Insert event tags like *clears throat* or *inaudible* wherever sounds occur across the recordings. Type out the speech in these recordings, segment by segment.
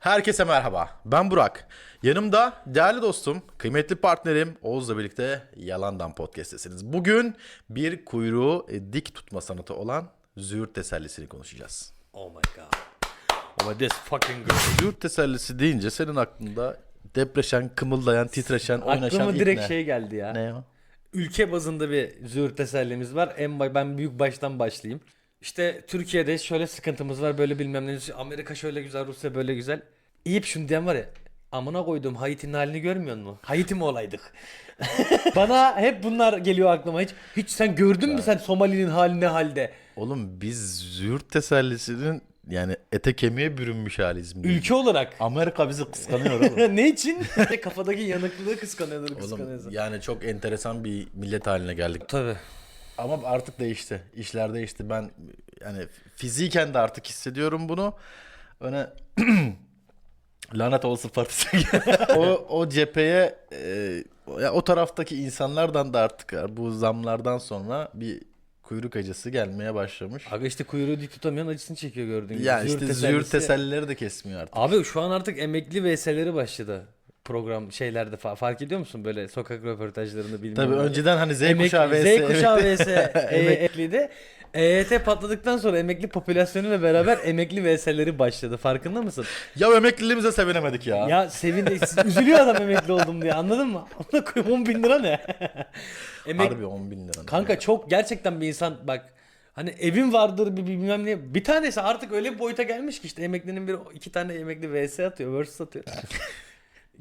Herkese merhaba. Ben Burak. Yanımda değerli dostum, kıymetli partnerim Oğuz'la birlikte Yalandan Podcast'tesiniz. Bugün bir kuyruğu e, dik tutma sanatı olan züğürt tesellisini konuşacağız. Oh my god. Oh this fucking girl. Züğürt tesellisi deyince senin aklında depreşen, kımıldayan, titreşen, oynaşan Aklıma direkt ipne. şey geldi ya. Ne o? Ülke bazında bir züğürt tesellimiz var. En ben büyük baştan başlayayım. İşte Türkiye'de şöyle sıkıntımız var böyle bilmem ne. Amerika şöyle güzel, Rusya böyle güzel. İyip şunu diyen var ya. Amına koyduğum Haiti'nin halini görmüyor musun? Haiti mi olaydık? *laughs* Bana hep bunlar geliyor aklıma hiç. Hiç sen gördün mü sen Somali'nin hali ne halde? Oğlum biz züğürt tesellisinin yani ete kemiğe bürünmüş haliyiz. Ülke olarak. Amerika bizi kıskanıyor oğlum. *laughs* ne için? *laughs* Kafadaki yanıklılığı kıskanıyordur Oğlum yani çok enteresan bir millet haline geldik. Tabii. Ama artık değişti. İşler değişti. Ben yani fiziken de artık hissediyorum bunu. Öne *clears throat* lanet olsun partisi. *laughs* o, o cepheye e, ya o taraftaki insanlardan da artık bu zamlardan sonra bir kuyruk acısı gelmeye başlamış. Abi işte kuyruğu dik tutamayan acısını çekiyor gördüğün gibi. Ya Züğürt işte tesellisi- züğürt tesellileri de kesmiyor artık. Abi şu an artık emekli VS'leri başladı. Program şeylerde fa- fark ediyor musun böyle sokak röportajlarını bilmem Tabii ne. önceden hani Z Emekli- kuşağı vs. Z kuşağı vs. *laughs* Emek- emekliydi. EYT patladıktan sonra emekli popülasyonuyla beraber emekli VS'leri başladı. Farkında mısın? Ya emekliliğimize sevinemedik ya. Ya sevin üzülüyor adam emekli oldum diye anladın mı? Ona koyayım 10 bin lira ne? *laughs* Emek... Harbi 10 bin lira. Kanka çok gerçekten bir insan bak hani evin vardır bir bilmem ne bir tanesi artık öyle bir boyuta gelmiş ki işte emeklinin bir iki tane emekli vs atıyor vs atıyor. *laughs*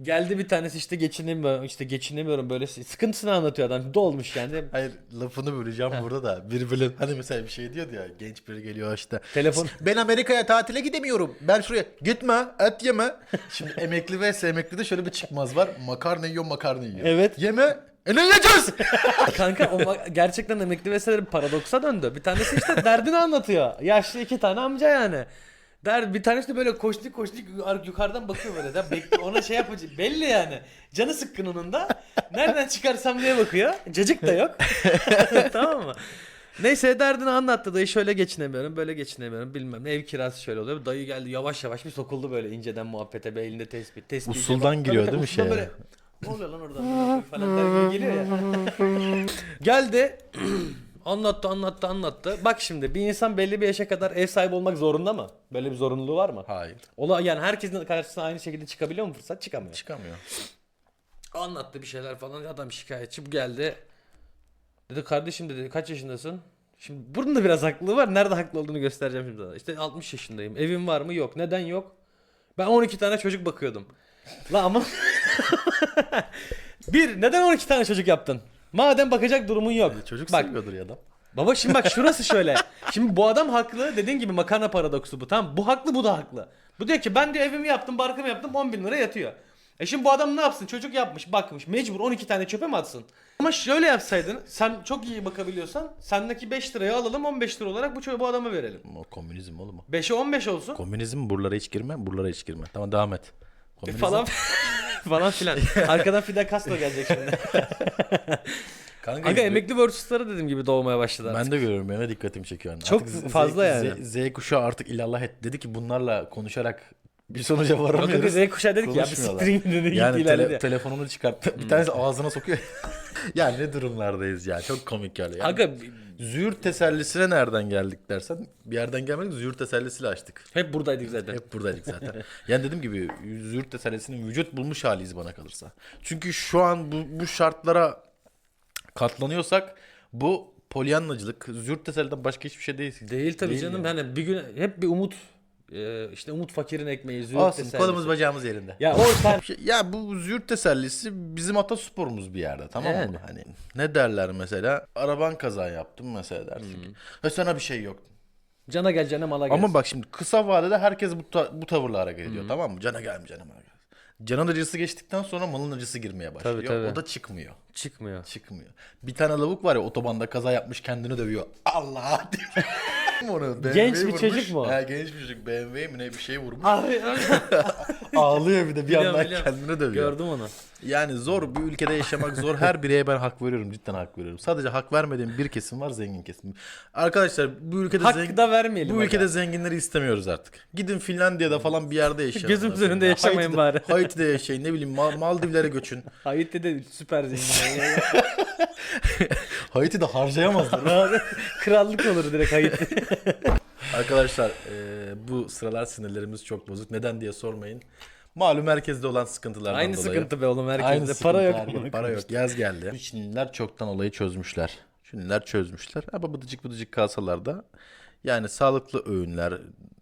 Geldi bir tanesi işte geçinemiyorum işte geçinemiyorum böyle sıkıntısını anlatıyor adam dolmuş yani. *laughs* Hayır lafını böleceğim burada da. Bir bölüm hani mesela bir şey diyordu ya genç biri geliyor işte. Telefon- Ben Amerika'ya tatile gidemiyorum. Ben şuraya gitme et yeme. Şimdi emekli ve emekli de şöyle bir çıkmaz var. Makarna yiyor makarna yiyor. Evet. Yeme. E ne yiyeceğiz? *laughs* Kanka o gerçekten emekli vs'leri paradoksa döndü. Bir tanesi işte derdini anlatıyor. Yaşlı iki tane amca yani. Der bir tanesi de böyle koştuk yukarı- yukarıdan bakıyor böyle de bekliyor ona şey yapacak belli yani. Canı sıkkın onun da. Nereden çıkarsam diye bakıyor. Cacık da yok. *laughs* tamam mı? Neyse derdini anlattı dayı şöyle geçinemiyorum böyle geçinemiyorum bilmem ne ev kirası şöyle oluyor. Dayı geldi yavaş yavaş bir sokuldu böyle inceden muhabbete be elinde tespit. tespit Usuldan giriyor değil mi şeye? Böyle, ne oluyor lan oradan falan der gibi geliyor ya. *laughs* Geldi anlattı anlattı anlattı. Bak şimdi bir insan belli bir yaşa kadar ev sahibi olmak zorunda mı? Böyle bir zorunluluğu var mı? Hayır. Ola yani herkesin karşısına aynı şekilde çıkabiliyor mu fırsat? Çıkamıyor. Çıkamıyor. Anlattı bir şeyler falan. Adam şikayetçi bu geldi. Dedi kardeşim dedi kaç yaşındasın? Şimdi bunun da biraz haklılığı var. Nerede haklı olduğunu göstereceğim şimdi sana. İşte 60 yaşındayım. Evim var mı? Yok. Neden yok? Ben 12 tane çocuk bakıyordum. La ama *laughs* bir neden 12 tane çocuk yaptın? Madem bakacak durumun yok. Çocuk Bak seviyordur ya da. Baba şimdi bak şurası *laughs* şöyle. Şimdi bu adam haklı. Dediğin gibi makarna paradoksu bu. Tamam bu haklı bu da haklı. Bu diyor ki ben diyor evimi yaptım barkımı yaptım 10 bin lira yatıyor. E şimdi bu adam ne yapsın? Çocuk yapmış bakmış mecbur 12 tane çöpe mi atsın? Ama şöyle yapsaydın sen çok iyi bakabiliyorsan sendeki 5 lirayı alalım 15 lira olarak bu çocuğu bu adama verelim. O komünizm oğlum o. 5'e 15 olsun Komünizm buralara hiç girme, buralara hiç girme. Tamam devam et. e, Komünizm. falan *laughs* falan filan. *laughs* Arkadan Fidel Castro gelecek şimdi. *laughs* Kanka, Kanka emekli versusları dediğim gibi doğmaya başladı artık. Ben de görüyorum de dikkatimi çekiyor. Yani. Çok Artık Z- fazla Z- yani. Z, Z kuşağı artık illallah et. Dedi ki bunlarla konuşarak bir sonuca varamıyoruz. kanka Z kuşağı dedik ya bir siktirin dedi Yani gitti tele- telefonunu çıkarttı. Bir tanesi ağzına sokuyor. *laughs* ya ne durumlardayız ya. Çok komik geliyor. Yani Kanka züğürt tesellisine nereden geldik dersen bir yerden gelmedik. Züğürt tesellisiyle açtık. hep buradaydık zaten. Hep buradaydık zaten. yani dediğim gibi züğürt tesellisinin vücut bulmuş haliyiz bana kalırsa. Çünkü şu an bu, bu şartlara katlanıyorsak bu polyanlacılık, züğürt teselliden başka hiçbir şey değil. Değil tabii Değil canım. yani. Hani bir gün hep bir umut e, işte umut fakirin ekmeği züğürt Olsun tesellisi. kolumuz bacağımız yerinde. Ya o sen Şey- Ya bu züğürt tesellisi bizim atasporumuz bir yerde tamam mı? Yani. Hani ne derler mesela? Araban kaza yaptım mesela dersin ki. Ha sana bir şey yok. cana gel cana mala gel. Ama bak şimdi kısa vadede herkes bu, ta- bu tavırla hareket ediyor tamam mı? Cana gelme cana mala gel. Canın acısı geçtikten sonra malın acısı girmeye başlıyor. Tabii, tabii. O da çıkmıyor. çıkmıyor. Çıkmıyor. Bir tane lavuk var ya otobanda kaza yapmış kendini dövüyor. Allah *laughs* diyor. Onu, Genç BMW'yi bir çocuk mu? He, genç bir çocuk BMW mi ne bir şey vurmuş. Abi *laughs* Ağlıyor bir de bir Biliyorum, yandan biliyorum. kendini dövüyor. Gördüm onu. Yani zor bu ülkede yaşamak zor. Her bireye ben hak veriyorum. Cidden hak veriyorum. Sadece hak vermediğim bir kesim var zengin kesim. Arkadaşlar bu ülkede Hakkı zengin da vermeyelim. bu aga. ülkede zenginleri istemiyoruz artık. Gidin Finlandiya'da falan bir yerde *laughs* yaşayın. Gözümüzün Ondan önünde yaşamayın bari. Haiti'de yaşayın ne bileyim Mal- Maldivlere göçün. Haiti de süper zengin. *laughs* *laughs* Haiti'de harcayamazlar. *laughs* Abi, Krallık olur direkt Haiti. *laughs* Arkadaşlar e, bu sıralar sinirlerimiz çok bozuk. Neden diye sormayın. Malum herkeste olan sıkıntılardan Aynı dolayı. sıkıntı be oğlum Aynı herkeste. sıkıntı Para yok. gün. Para yok. Yaz geldi. Çinliler çoktan olayı çözmüşler. Çinliler çözmüşler. Ama bıdıcık bıdıcık kalsalar da yani sağlıklı öğünler,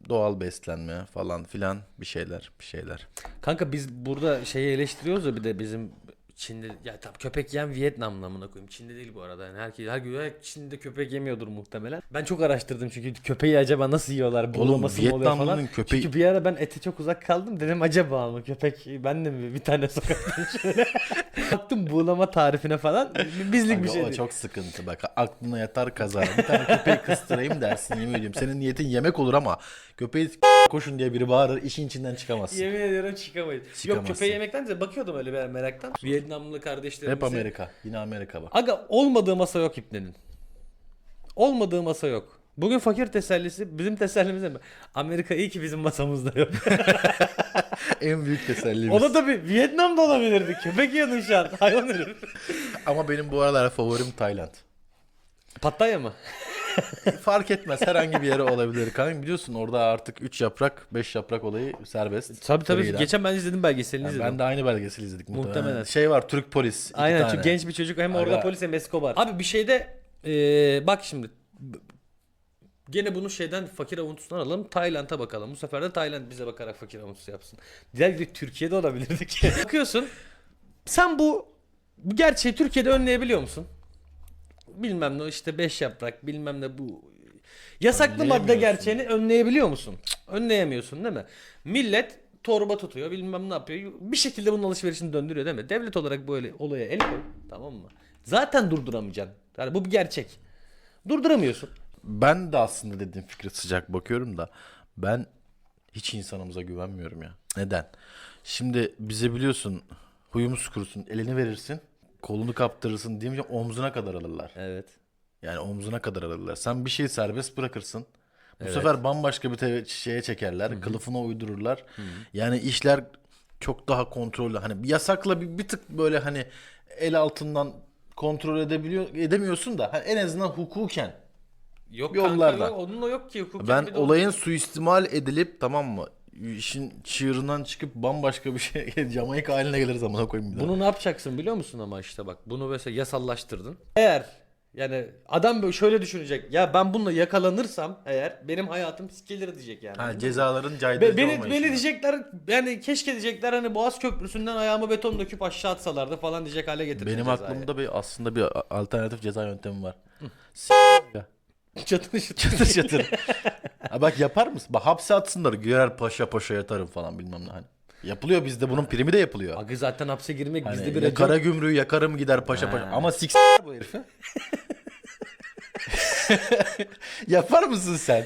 doğal beslenme falan filan bir şeyler bir şeyler. Kanka biz burada şeyi eleştiriyoruz ya bir de bizim Çin'de ya tabii köpek yiyen Vietnamlı amına koyayım. Çin'de değil bu arada. Yani herkes her gün Çin'de köpek yemiyordur muhtemelen. Ben çok araştırdım çünkü köpeği acaba nasıl yiyorlar? Buğulaması mı oluyor Vietnamlı'nın falan. köpeği- Çünkü bir ara ben ete çok uzak kaldım. Dedim acaba mı köpek ben de mi bir tane sokaktan *laughs* şöyle. *laughs* Baktım buğulama tarifine falan. Bizlik bir Abi şey o değil. çok sıkıntı bak aklına yatar kaza. Bir tane köpeği kıstırayım dersin yemin ediyorum. Senin niyetin yemek olur ama köpeği koşun diye biri bağırır işin içinden çıkamazsın. Yemin ediyorum çıkamayız. Yok Çıkamazsın. köpeği yemekten de bakıyordum öyle bir meraktan. Vietnamlı kardeşlerimize. Hep Amerika. Yine Amerika bak. Aga olmadığı masa yok ipnenin. Olmadığı masa yok. Bugün fakir tesellisi bizim tesellimiz ne? Amerika iyi ki bizim masamızda yok. *laughs* en büyük tesellimiz. o da tabii Vietnam'da olabilirdi. Köpek yiyordun şu an. Hayvan herif. Ama benim bu aralar favorim Tayland. Pattaya mı? *laughs* Fark etmez herhangi bir yere olabilir. Kanka biliyorsun orada artık 3 yaprak 5 yaprak olayı serbest. Tabii tabii. Free'den. Geçen ben izledim belgeselini Yani izledim. ben de aynı belgeseli izledik muhtemelen. Muhtemelen. Şey var Türk polis. iki Aynen tane. çünkü genç bir çocuk hem orada Aga. polis hem Escobar. Abi bir şeyde eee, bak şimdi Gene bunu şeyden fakir avuntusundan alalım. Tayland'a bakalım. Bu sefer de Tayland bize bakarak fakir avuntusu yapsın. Diğer gibi Türkiye'de olabilirdik. *laughs* Bakıyorsun. Sen bu, bu gerçeği Türkiye'de önleyebiliyor musun? Bilmem ne işte beş yaprak bilmem ne bu yasaklı madde gerçeğini önleyebiliyor musun? Cık, Önleyemiyorsun değil mi? Millet torba tutuyor bilmem ne yapıyor. Bir şekilde bunun alışverişini döndürüyor değil mi? Devlet olarak böyle olaya el koy. Tamam mı? Zaten durduramayacaksın. Yani bu bir gerçek. Durduramıyorsun. Ben de aslında dediğim fikre sıcak bakıyorum da ben hiç insanımıza güvenmiyorum ya. Neden? Şimdi bize biliyorsun huyumuz kurusun elini verirsin kolunu kaptırırsın deyince omzuna kadar alırlar. Evet. Yani omzuna kadar alırlar. Sen bir şeyi serbest bırakırsın. Bu Evet. sefer bambaşka bir te- şeye çekerler. Kılıfına uydururlar. Yani işler çok daha kontrollü. Hani yasakla bir, bir tık böyle hani el altından kontrol edebiliyor edemiyorsun da hani en azından hukuken Yok Yollarda. kanka yok. Onunla yok ki. Hukuki ben bir de olayın suistimal edilip tamam mı? İşin çığırından çıkıp bambaşka bir şey *laughs* Jamaika haline geliriz amına koyayım bir daha. Bunu ne yapacaksın biliyor musun ama işte bak bunu mesela yasallaştırdın. Eğer yani adam böyle şöyle düşünecek. Ya ben bununla yakalanırsam eğer benim hayatım sikilir diyecek yani. Ha, cezaların caydırıcı Be- beni, olmayışı. beni diyecekler yani keşke diyecekler hani Boğaz Köprüsü'nden ayağımı beton döküp aşağı atsalardı falan diyecek hale getirecek Benim cezayı. aklımda bir aslında bir alternatif ceza yöntemi var. *laughs* Çatır çatır. çatır çatır. *laughs* ha bak yapar mısın? Bak hapse atsınlar. Girer paşa paşa yatarım falan bilmem ne. Hani. Yapılıyor bizde bunun primi de yapılıyor. Agı zaten hapse girmek Hani bizde bir ya racon. kara gümrüğü yakarım gider paşa paşa. Ama sik bu herifi. *laughs* yapar mısın sen?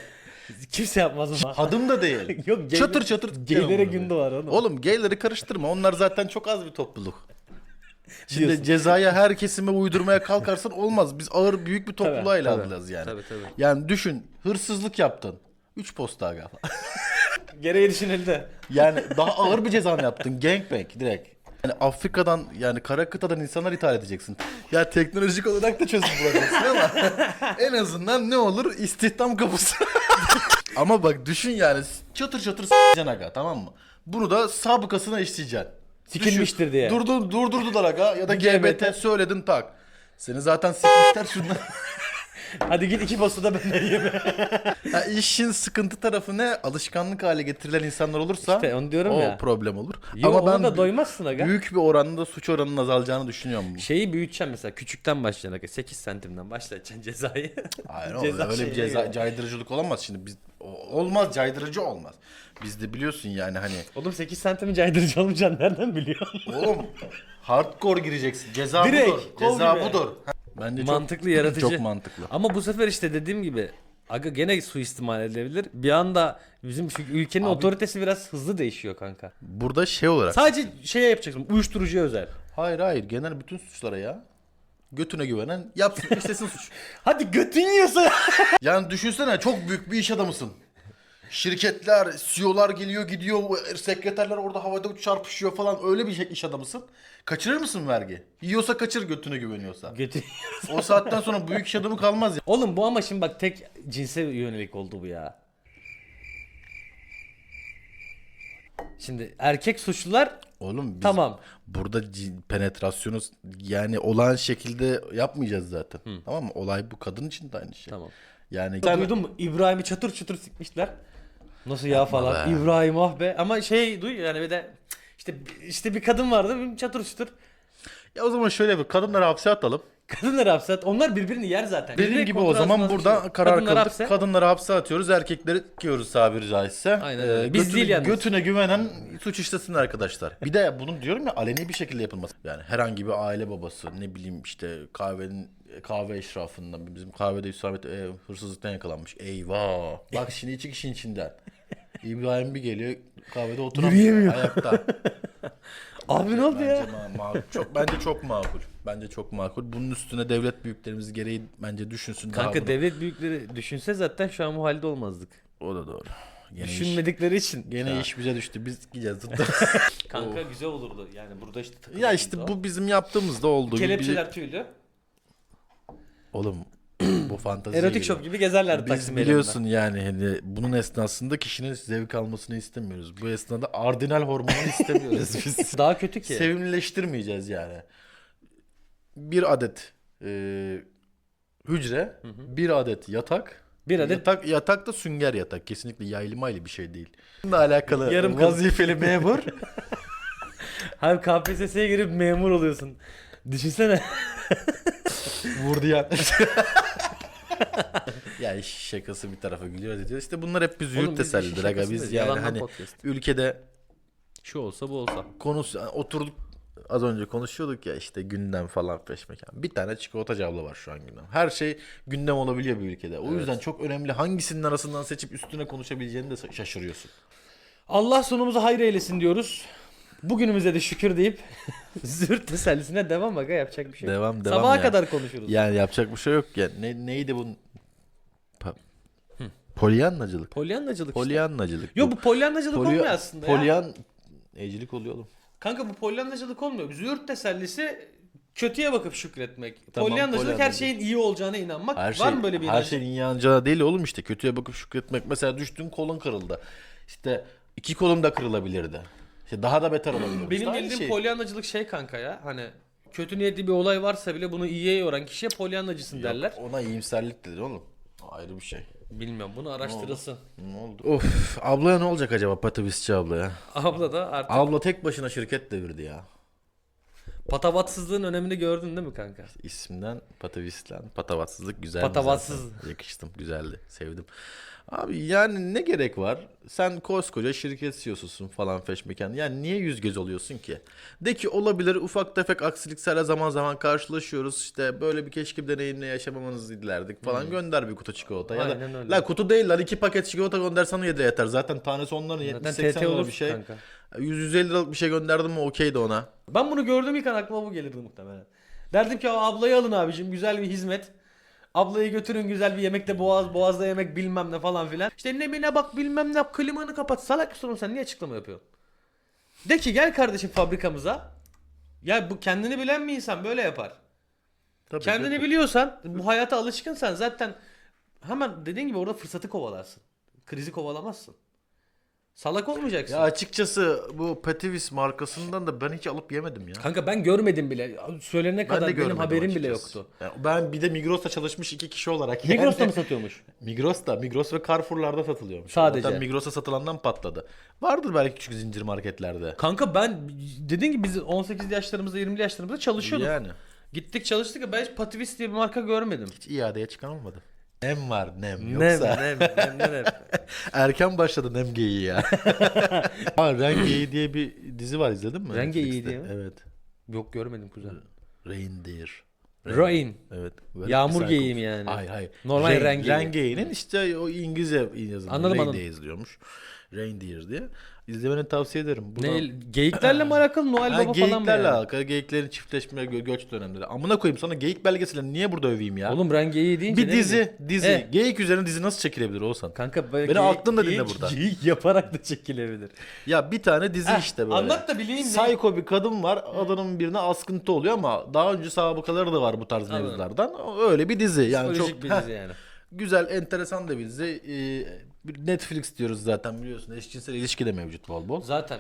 Kimse yapmaz mı? Adım da değil. Yok gay- çatır çatır. Gaylere günde var oğlum. Oğlum gayleri karıştırma. Onlar zaten çok az bir topluluk. Şimdi cezaya her kesime uydurmaya kalkarsan olmaz. Biz ağır büyük bir topluluğa ele alacağız yani. Tabii, tabii. Yani düşün hırsızlık yaptın. 3 posta aga. *laughs* Gereği düşünüldü. Yani *laughs* daha ağır bir ceza mı yaptın? Gangbang direkt. Yani Afrika'dan yani kara kıtadan insanlar ithal edeceksin. Ya teknolojik olarak da çözüm bulacaksın ama *laughs* en azından ne olur istihdam kapısı. ama bak düşün yani çatır çatır s**eceksin aga tamam mı? Bunu da sabıkasına işleyeceksin. Sikilmiştir Düşün, diye. Durdur, durdurdular aga ya da LGBT. GBT söyledin tak. Seni zaten sikmişler şundan. *laughs* Hadi git iki posta da benden yeme. *laughs* Ha, işin sıkıntı tarafı ne? Alışkanlık hale getirilen insanlar olursa İşte onu diyorum o ya. problem olur. Yo, Ama ben da doymazsın aga. büyük bir oranda suç oranının azalacağını düşünüyorum. Şeyi büyüteceksin mesela küçükten başlayacaksın. 8 santimden başlatacaksın cezayı. *laughs* Hayır oğlum, Ceza öyle bir şeyine ceza, göre. caydırıcılık olamaz şimdi. Biz o- olmaz caydırıcı olmaz. Bizde biliyorsun yani hani Oğlum 8 santimin caydırıcı olmayacağını nereden biliyorsun? oğlum hardcore gireceksin. Ceza Direkt, budur. kol Ceza gibi. budur. Bence çok- mantıklı, yaratıcı. Çok mantıklı. Ama bu sefer işte dediğim gibi Aga gene suistimal edilebilir. Bir anda bizim şu ülkenin Abi- otoritesi biraz hızlı değişiyor kanka. Burada şey olarak. Sadece şeye yapacaksın. Uyuşturucuya özel. Hayır hayır genel bütün suçlara ya. Götüne güvenen yapsın istesin suç. *laughs* Hadi götün yiyorsa. Yani düşünsene çok büyük bir iş adamısın. Şirketler, CEO'lar geliyor gidiyor, sekreterler orada havada çarpışıyor falan öyle bir iş adamısın. Kaçırır mısın vergi? Yiyorsa kaçır götüne güveniyorsa. götün O saatten sonra büyük iş adamı kalmaz ya. Oğlum bu ama şimdi bak tek cinse yönelik oldu bu ya. Şimdi erkek suçlular Oğlum biz tamam. burada penetrasyonu yani olağan şekilde yapmayacağız zaten. Tamam mı? Olay bu kadın için de aynı şey. Tamam. Yani Sen duydun mu? İbrahim'i çatır çutur sikmişler. Nasıl ya falan. be. İbrahim ah be. Ama şey duy yani bir de işte işte bir kadın vardı bir çatır çutur. ya o zaman şöyle bir kadınları hapse atalım. Kadınları hapse at. Onlar birbirini yer zaten. Dediğim gibi o kontrol zaman altına burada düşüyor. karar Kadınları kıldık. hapse. Kadınları hapse atıyoruz, erkekleri diyoruz tabiri caizse. Aynen öyle. Biz götüne, değil yalnız. Götüne güvenen suç işlesin arkadaşlar. Bir de bunun diyorum ya aleni bir şekilde yapılması. Yani herhangi bir aile babası ne bileyim işte kahvenin kahve eşrafından bizim kahvede Hüsamet e, hırsızlıktan yakalanmış. Eyvah. Bak *laughs* şimdi iki kişinin içinden. İbrahim bir geliyor kahvede oturamıyor. Yürüyemiyor. Ayakta. *laughs* Abi ne oldu ya? makul. Çok bence çok makul. Bence çok makul. Bunun üstüne devlet büyüklerimiz gereği bence düşünsün daha Kanka bunu. devlet büyükleri düşünse zaten şu an bu halde olmazdık. O da doğru. Gene iş, Düşünmedikleri için. gene Ya. iş bize düştü. Biz gideceğiz. *laughs* Kanka güzel olurdu. Yani burada işte ya işte bu bizim yaptığımızda oldu. kelepçeler tüylü. Oğlum bu fantezi. Erotik shop gibi gezerlerdi Biz Taksim biliyorsun yani hani bunun esnasında kişinin zevk almasını istemiyoruz. Bu esnada ardinal hormonu istemiyoruz biz. *laughs* Daha kötü ki. Sevimleştirmeyeceğiz yani. Bir adet e, hücre, bir adet yatak. Bir adet- yatak, yatak da sünger yatak. Kesinlikle yaylı maylı bir şey değil. Bununla alakalı Yarım vazifeli memur. *laughs* Abi KPSS'ye girip memur oluyorsun. Düşünsene. Vurdu *laughs* ya. *laughs* ya iş şakası bir tarafa gülüyoruz ediyoruz. İşte bunlar hep bir züğürt tesellidir aga. Biz yani hani podcast. ülkede Şu olsa bu olsa. konusu oturduk az önce konuşuyorduk ya işte gündem falan peşmekan. Bir tane çikolatacı abla var şu an gündem. Her şey gündem olabiliyor bir ülkede. O yüzden çok önemli hangisinin arasından seçip üstüne konuşabileceğini de şaşırıyorsun. Allah sonumuzu hayır eylesin diyoruz. Bugünümüze de şükür deyip *laughs* zürt tesellisine devam aga yapacak bir şey yok. Devam devam Sabaha ya. kadar konuşuruz. Yani yapacak bir şey yok ya. Ne, neydi bu? Pa- Polyanlacılık. Polyanlacılık işte. Polyanlacılık. Yo bu polyanlacılık Polya- olmuyor aslında ya. Polyan Ecilik oluyor oğlum. Kanka bu polyanlacılık olmuyor. Züğürt tesellisi kötüye bakıp şükretmek. Tamam, polyanlacılık her polyanlacılık. şeyin iyi olacağına inanmak. Her Var şey, mı böyle bir her inancın? şeyin yanacağı değil oğlum işte. Kötüye bakıp şükretmek. Mesela düştün kolun kırıldı. İşte iki kolun da kırılabilirdi. İşte daha da beter olabilir. Benim bildiğim şey. polyanlacılık şey kanka ya. Hani kötü niyetli bir olay varsa bile bunu iyiye yoran kişiye polyanlacısın Yok, derler. Ona iyimserlik dedi oğlum. Ayrı bir şey. Bilmiyorum bunu araştırılsın. Ne oldu? Of ablaya ne olacak acaba Patavisçi ablaya? Abla da artık Abla tek başına şirket devirdi ya. patavatsızlığın önemini gördün değil mi kanka? İsminden Patavislan. Patavatsızlık güzel. Patavatsız. Yakıştım. Güzeldi. Sevdim. Abi yani ne gerek var? Sen koskoca şirket CEO'susun falan feşmeken. Yani niye yüz göz oluyorsun ki? De ki olabilir ufak tefek aksiliklerle zaman zaman karşılaşıyoruz. İşte böyle bir keşke bir deneyimle yaşamamanızı dilerdik falan. Gönder bir kutu çikolata. Ya Aynen da, öyle. la kutu değil lan iki paket çikolata göndersen yeter yeter. Zaten tanesi onların Zaten 70-80 TT lira olur bir şey. kanka. 100-150 liralık bir şey gönderdim mi okeydi ona. Ben bunu gördüğüm ilk an aklıma bu gelirdi muhtemelen. Derdim ki "Aa, ablayı alın abicim güzel bir hizmet. Ablayı götürün güzel bir yemekte boğaz boğazda yemek bilmem ne falan filan. İşte nemine bak bilmem ne yap klimanı kapat. Salak mısın oğlum sen niye açıklama yapıyorsun? De ki gel kardeşim fabrikamıza. Ya bu kendini bilen bir insan böyle yapar. Tabii Kendini canım. biliyorsan bu hayata alışkınsan zaten hemen dediğin gibi orada fırsatı kovalarsın. Krizi kovalamazsın. Salak olmayacaksın. Ya açıkçası bu Petivis markasından da ben hiç alıp yemedim ya. Kanka ben görmedim bile. Söylenene Ben kadar de benim görmedim haberim bile açıkçası. yoktu. Ya ben bir de Migros'ta çalışmış iki kişi olarak. Migros'ta mı satıyormuş? Migros'ta. Migros ve Carrefour'larda satılıyormuş. Sadece. Zaten Migros'ta satılandan patladı. Vardır belki küçük zincir marketlerde. Kanka ben dediğin gibi biz 18 yaşlarımızda 20 yaşlarımızda çalışıyorduk. Yani. Gittik çalıştık ya ben hiç Pativis diye bir marka görmedim. Hiç iadeye çıkan olmadı. Nem var nem. Yoksa nem, nem, nem, nem. *laughs* erken başladı nem geyiği ya. *laughs* ha, Ren Geyiği diye bir dizi var izledin mi? Ren Geyiği Netflix'te? diye mi? Evet. Yok görmedim kuzen. Reindeer. Rain. Evet. Yağmur Psycho- geyiyim yani. Hayır hayır. Normal Rain, rengeyi. Rengeyi'nin işte o İngilizce yazılımı. Anladım, anladım. diye yazılıyormuş. Reindeer diye. İzlemeni tavsiye ederim. Buradan- Ne, geyiklerle mi *laughs* alakalı Noel Baba falan mı geyiklerle yani? alakalı. Geyiklerin çiftleşme gö- göç dönemleri. Amına koyayım sana geyik belgeseli niye burada öveyim ya? Oğlum ben geyiği deyince bir dizi, bileyim. dizi. Eh. Geyik üzerine dizi nasıl çekilebilir Oğuzhan? Kanka böyle Beni geyik- aklınla dinle geyik- burada. *laughs* Geyik yaparak da çekilebilir. Ya bir tane dizi Heh, işte böyle. Anlat da bileyim? Psycho bir kadın var. Adamın birine askıntı oluyor ama daha önce sabıkaları da var bu tarz mevzulardan. Öyle bir dizi. Yani Psikolojik çok bir dizi yani. güzel, enteresan da bir dizi. Ee, Netflix diyoruz zaten biliyorsun. Eşcinsel ilişki de mevcut bol bol. Zaten.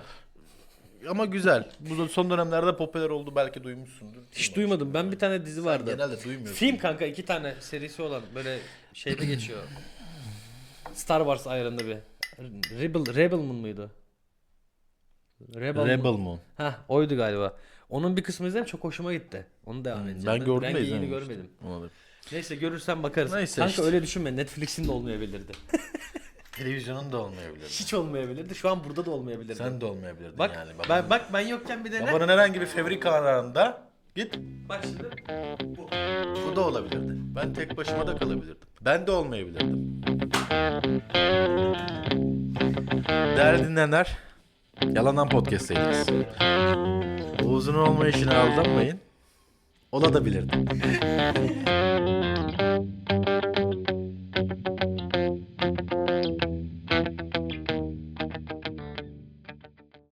Ama güzel. Bu son dönemlerde popüler oldu. Belki duymuşsundur. Hiç duymadım. Ben bir tane dizi vardı. Genelde duymuyorsun. Film kanka iki tane serisi olan böyle şeyde geçiyor. Star Wars ayrında bir. Rebel, Rebel Moon muydu? Rebel, Rebel Moon. Moon. Hah oydu galiba. Onun bir kısmını izledim çok hoşuma gitti. Onu devam edeceğim. Ben gördüm de geyini izlememiştim. görmedim. Olabilir. Neyse görürsen bakarız. Neyse Kanka işte. öyle düşünme Netflix'in de olmayabilirdi. *laughs* Televizyonun da olmayabilir. Hiç olmayabilirdi. Şu an burada da olmayabilirdi. Sen de olmayabilirdin bak, yani. ben, bak ben yokken bir de ne? Babanın herhangi bir fevri kararında git Bak şimdi. Bu. bu da olabilirdi. Ben tek başıma da kalabilirdim. Ben de olmayabilirdim. Değerli dinleyenler, Yalandan Podcast'teyiz. Oğuz'un olmayışına aldanmayın. Ola da bilirdi. *laughs*